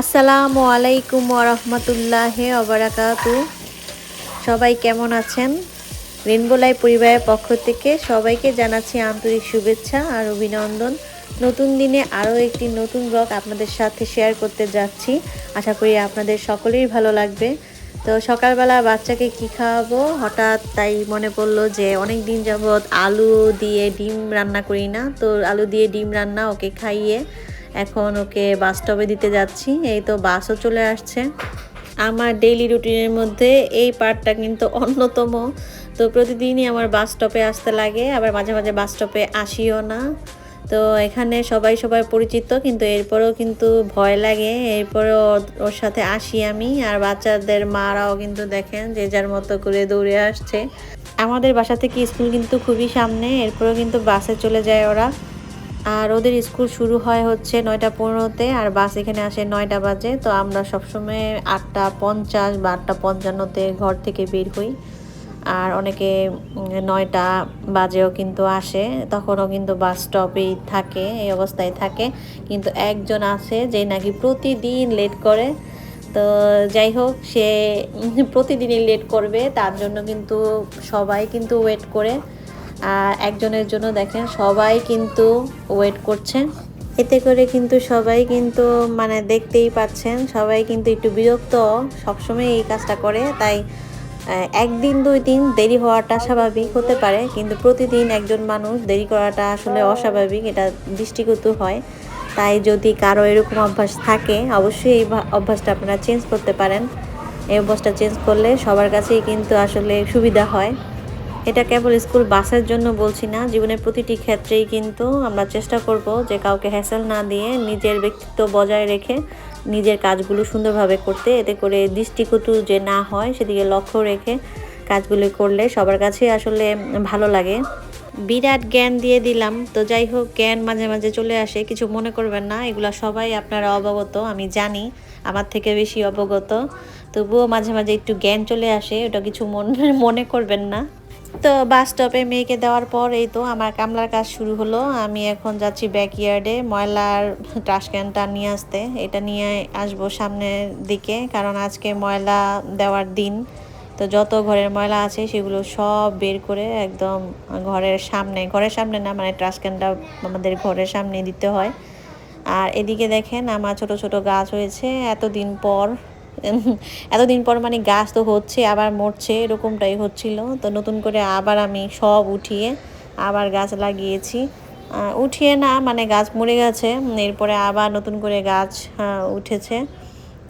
আসসালামু আলাইকুম ওরহমতুল্লাহ অবরাকাতু সবাই কেমন আছেন? রেনবোলাই পরিবারের পক্ষ থেকে সবাইকে জানাচ্ছি আন্তরিক শুভেচ্ছা আর অভিনন্দন। নতুন দিনে আরও একটি নতুন ব্লগ আপনাদের সাথে শেয়ার করতে যাচ্ছি। আশা করি আপনাদের সকলেই ভালো লাগবে। তো সকালবেলা বাচ্চাকে কি খাওয়াবো? হঠাৎ তাই মনে পড়ল যে অনেক দিন যাবৎ আলু দিয়ে ডিম রান্না করি না। তো আলু দিয়ে ডিম রান্না ওকে খাইয়ে এখন ওকে বাস স্টপে দিতে যাচ্ছি, এই তো বাসও চলে আসছে। আমার ডেইলি রুটিনের মধ্যে এই পার্টটা কিন্তু অন্যতম। তো প্রতিদিনই আমার বাস স্টপে আসতে লাগে, আবার মাঝে মাঝে বাস স্টপে আসিও না। তো এখানে সবাই সবাই পরিচিত, কিন্তু এরপরেও কিন্তু ভয় লাগে। এরপরেও ওর সাথে আসি আমি, আর বাচ্চাদের মারাও কিন্তু দেখেন, যে যার মতো করে দৌড়ে আসছে। আমাদের বাসা থেকে স্কুল কিন্তু খুবই সামনে, এরপরেও কিন্তু বাসে চলে যায় ওরা। আর ওদের স্কুল শুরু হয় হচ্ছে নয়টা পনেরোতে আর বাস এখানে আসে নয়টা বাজে। তো আমরা সবসময় আটটা পঞ্চাশ বা আটটা পঞ্চান্নতে ঘর থেকে বের হই। আর অনেকে নয়টা বাজেও কিন্তু আসে। তখনও কিন্তু বাস স্টপেই থাকে, এই অবস্থায় থাকে। কিন্তু একজন আছে যে নাকি প্রতিদিন লেট করে। তো যাই হোক, সে প্রতিদিনই লেট করবে। তার জন্য কিন্তু সবাই কিন্তু ওয়েট করে। আর একজনের জন্য দেখেন সবাই কিন্তু ওয়েট করছে এতে করে কিন্তু সবাই কিন্তু মানে দেখতেই পাচ্ছেন, সবাই কিন্তু একটু বিরক্ত সবসময় এই কাজটা করে। তাই একদিন, দুই দিন দেরি হওয়াটা স্বাভাবিক হতে পারে, কিন্তু প্রতিদিন একজন মানুষ দেরি করাটা আসলে অস্বাভাবিক, এটা দৃষ্টিগত হয়। তাই যদি কারও এরকম অভ্যাস থাকে, অবশ্যই এই অভ্যাসটা আপনারা চেঞ্জ করতে পারেন। এই অভ্যাসটা চেঞ্জ করলে সবার কাছেই কিন্তু আসলে সুবিধা হয়। এটা কেবল স্কুল বাসের জন্য বলছি না, জীবনের প্রতিটি ক্ষেত্রেই কিন্তু আমরা চেষ্টা করব যে কাউকে হ্যাসেল না দিয়ে নিজের ব্যক্তিত্ব বজায় রেখে নিজের কাজগুলো সুন্দরভাবে করতে। এতে করে দৃষ্টিকটু যে না হয় সেদিকে লক্ষ্য রেখে কাজগুলো করলে সবার কাছে আসলে ভালো লাগে। বিরাট জ্ঞান দিয়ে দিলাম। তো যাই হোক, জ্ঞান মাঝে মাঝে চলে আসে, কিছু মনে করবেন না। এগুলো সবাই আপনারা অবগত, আমি জানি, আমার থেকে বেশি অবগত। তবুও মাঝে মাঝে একটু জ্ঞান চলে আসে, ওটা কিছু মনে মনে করবেন না। তো বাস স্টপে মেয়েকে দেওয়ার পর এই তো আমার কামলার কাজ শুরু হলো। আমি এখন যাচ্ছি ব্যাকইয়ার্ডে ময়লার ট্রাশ ক্যানটা নিয়ে আসতে। এটা নিয়ে আসব সামনের দিকে, কারণ আজকে ময়লা দেওয়ার দিন। তো যত ঘরের ময়লা আছে সেগুলো সব বের করে একদম ঘরের সামনে ঘরের সামনে না মানে ট্রাশ ক্যানটা আমাদের ঘরের সামনে দিতে হয়। আর এদিকে দেখেন আমার ছোট ছোট গাছ হয়েছে। এতদিন পর এতদিন পর মানে গাছ তো হচ্ছে, আবার মরছে, এরকমটাই হচ্ছিল। তো নতুন করে আবার আমি সব উঠিয়ে আবার গাছ লাগিয়েছি। উঠিয়ে না মানে গাছ মরে গেছে, এরপরে আবার নতুন করে গাছ উঠেছে।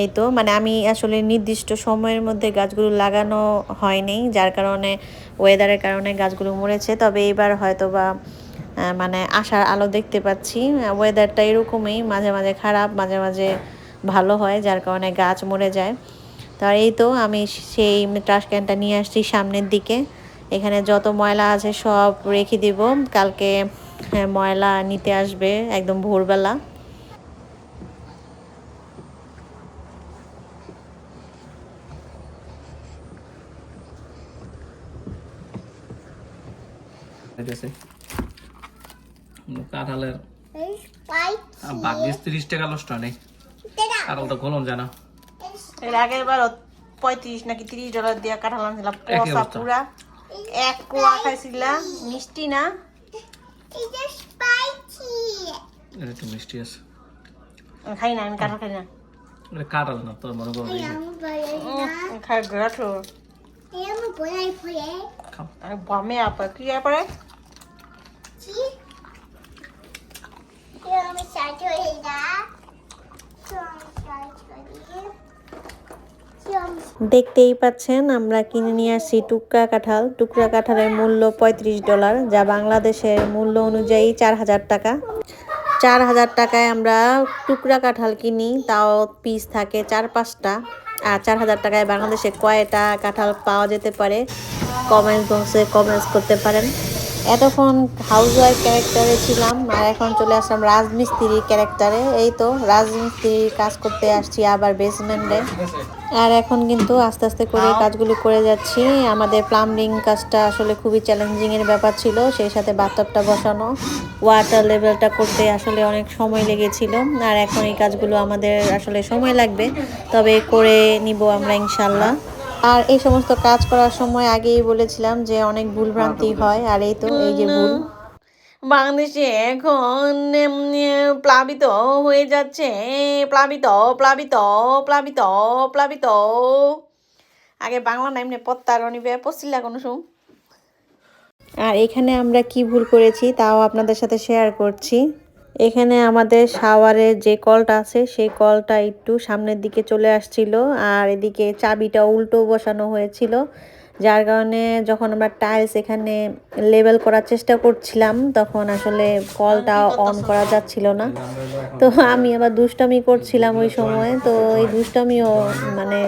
এই তো মানে আমি আসলে নির্দিষ্ট সময়ের মধ্যে গাছগুলো লাগানো হয়নি, যার কারণে ওয়েদারের কারণে গাছগুলো মরেছে। তবে এবার হয়তো বা মানে আশার আলো দেখতে পাচ্ছি। ওয়েদারটা এরকমই, মাঝে মাঝে খারাপ, মাঝে মাঝে ভালো হয় যার কারণে গাছ মরে যায়। তো এই তো আমি সেই ট্রাশ ক্যানটা নিয়ে আসছি সামনের দিকে। এখানে যত ময়লা আছে সব রেখে দিব। কালকে হ্যাঁ, ময়লা নিতে আসবে একদম ভোরবেলা। কাঁঠালের ভাগ্যিস তিরিশ টাকা নষ্ট নেই। কাঁঠালটা গলম জানা এর আগের বার পঁয়ত্রিশ নাকি তিরিশ ডলার দিয়ে কাঁঠাল আনছিলাম পচা পুরা। এক কোয়া খাইছিলাম মিষ্টি না? এটা একটু মিষ্টি আছে। খাই না আমি কাঁঠাল খাই না। এটা কাঁঠাল না তোর মনে করো খাই গাঠো খাও। বামে আপা কি আপরে দেখতেই পাচ্ছেন, আমরা কিনে নিয়ে আসছি টুকরা কাঁঠাল। টুকরা কাঁঠালের মূল্য পঁয়ত্রিশ ডলার, যা বাংলাদেশের মূল্য অনুযায়ী চার হাজার টাকা। চার হাজার টাকায় আমরা টুকরা কাঁঠাল কিনি, তাও পিস থাকে চার পাঁচটা। আর চার হাজার টাকায় বাংলাদেশে কয়টা কাঁঠাল পাওয়া যেতে পারে? কমেন্টস বক্সে কমেন্টস করতে পারেন। এতক্ষণ হাউস ওয়াইফ ক্যারেক্টারে ছিলাম, আর এখন চলে আসলাম রাজমিস্ত্রি ক্যারেক্টারে এই তো রাজমিস্ত্রির কাজ করতে আসছি আবার বেসমেন্টে আর এখন কিন্তু আস্তে আস্তে করে কাজগুলো করে যাচ্ছি। আমাদের প্লাম্বিং কাজটা আসলে খুবই চ্যালেঞ্জিংয়ের ব্যাপার ছিল, সেই সাথে বাথটবটা বসানো। ওয়াটার লেভেলটা করতে আসলে অনেক সময় লেগেছিল, আর এখন এই কাজগুলো আমাদের আসলে সময় লাগবে। তবে করে নিব আমরা ইনশাল্লাহ। আর এই সমস্ত কাজ করার সময় আগেই বলেছিলাম যে অনেক ভুলভ্রান্তি হয় আর এই তো এই যে ভুল। বাংলাদেশে এখন প্লাবিত হয়ে যাচ্ছে প্লাবিত প্লাবিত প্লাবিত প্লাবিত। আগে বাংলা না এমনি পত্তার অনিবে পশ্চিলা কোনো শুন আর এখানে আমরা কি ভুল করেছি তাও আপনাদের সাথে শেয়ার করছি। এখানে আমাদের শাওয়ারের যে কলটা আছে, সেই কলটা একটু সামনের দিকে চলে আসছিল, আর এদিকে চাবিটা উল্টো বসানো হয়েছিল। যার কারণে যখন আমরা টাইলস এখানে লেবেল করার চেষ্টা করছিলাম তখন আসলে কলটা অন করা যাচ্ছিল না। তো আমি আবার দুষ্টামি করছিলাম ওই সময় তো এই দুষ্টামিও মানে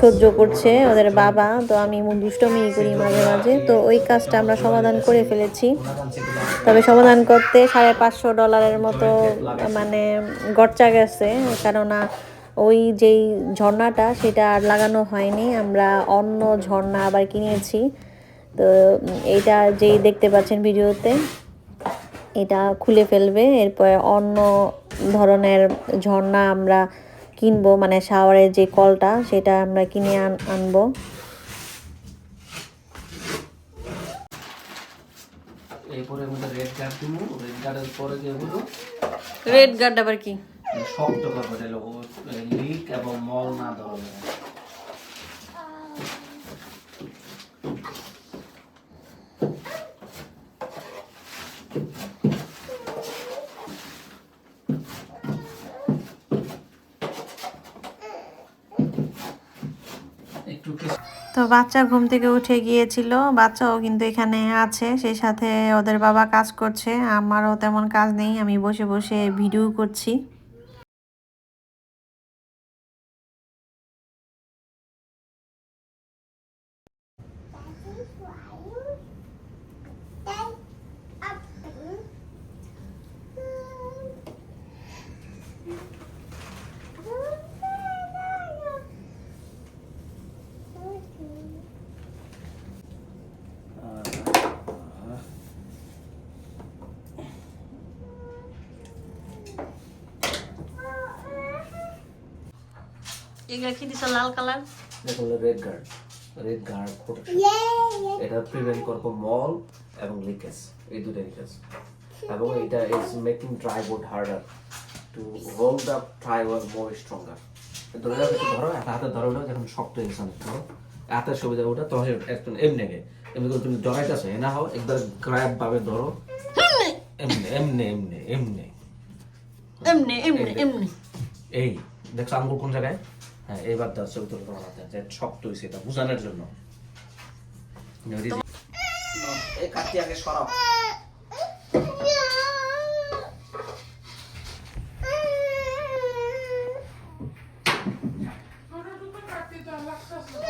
সহ্য করছে ওদের বাবা। তো আমি দুষ্টমি করি মাঝে মাঝে। তো ওই কাজটা আমরা সমাধান করে ফেলেছি। তবে সমাধান করতে সাড়ে পাঁচশো ডলারের মতো মানে গরচা গেছে। কেননা ওই যেই ঝর্ণাটা সেটা আর লাগানো হয়নি। আমরা অন্য ঝর্ণা আবার কিনেছি। তো এইটা যেই দেখতে পাচ্ছেন ভিডিওতে এটা খুলে ফেলবে। এরপর অন্য ধরনের ঝর্ণা আমরা কিনবো মানে শাওয়ারের যে কলটা সেটা আমরা কিনে আন আনব। এরপরে মধ্যে রেড গার্ড দিব রেড গার্ডের পরে যে হলো রেড গার্ড আবার কি? শক্ত করব লোক লিক এবং মল না ধরবে তো বাচ্চা ঘুম থেকে উঠে গিয়েছিল, বাচ্চাও কিন্তু এখানে আছে, সেই সাথে ওদের বাবা কাজ করছে, আমারও তেমন কাজ নেই, আমি বসে বসে ভিডিও করছি। এগুলো কি দিছে লাল কালার। এটা red guard red guard protection এটা প্রিভেন্ট করব মল এবং লিকেজ এই দুটাই কাজ এবং এটা is making triboard harder to hold more stronger ধরে রাখো একটু ধরো হাতে ধরো ওটা যখন শক্ত ইনসান ধরো। হাতের সুবিধা ওটা তখন একটু এমনি গে এমনি করে তুমি জড়াইতেছো এ না হও একবার গ্র্যাব ভাবে ধরো। এমনি। এমনি এমনি এমনি এমনি। এমনি এমনি। এই দেখছ আঙ্গুল কোন জায়গায়? হ্যাঁ এইবার দাও ছবি তুলে তোমার হাতে যে শক্ত হয়েছে এটা বোঝানোর জন্য। এই কাটি আগে সরাও।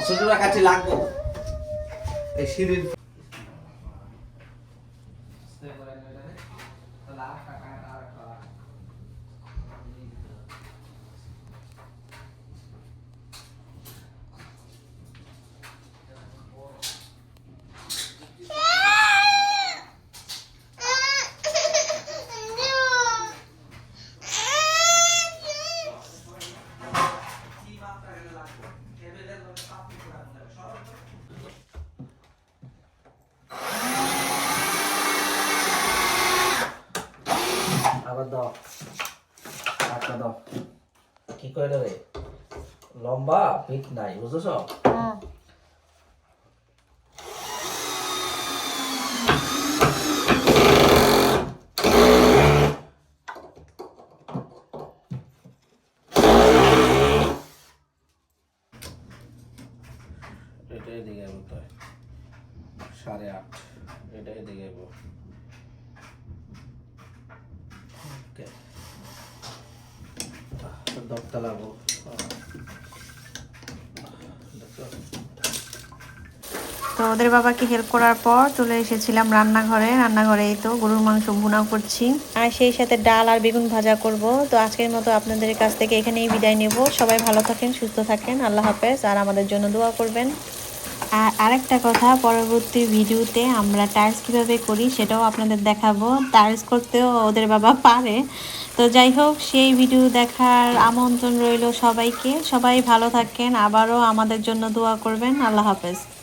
ছোটরা কাছে লাগবো। এই সিঁড়ির আবার দাও। আটটা দাও। কি করে দেবে? লম্বা পিঠ নাই বুঝেছ এটা এদিকে বলতে হয় সাড়ে আট এটা এদিকে যাব ওকে তো ওদের বাবাকে হেল্প করার পর চলে এসেছিলাম রান্নাঘরে। রান্নাঘরে এই তো গরুর মাংস ভুনা করছি। আর সেই সাথে ডাল আর বেগুন ভাজা করব। তো আজকের মতো আপনাদের কাছ থেকে এখানেই বিদায় নেব। সবাই ভালো থাকেন, সুস্থ থাকেন। আল্লাহ হাফেজ। আর আমাদের জন্য দোয়া করবেন। আর আরেকটা কথা, পরবর্তী ভিডিওতে আমরা টাইলস কীভাবে করি সেটাও আপনাদের দেখাবো। টাইলস করতেও ওদের বাবা পারে। তো যাই হোক, সেই ভিডিও দেখার আমন্ত্রণ রইল সবাইকে। সবাই ভালো থাকেন, আবারও আমাদের জন্য দোয়া করবেন। আল্লাহ হাফেজ।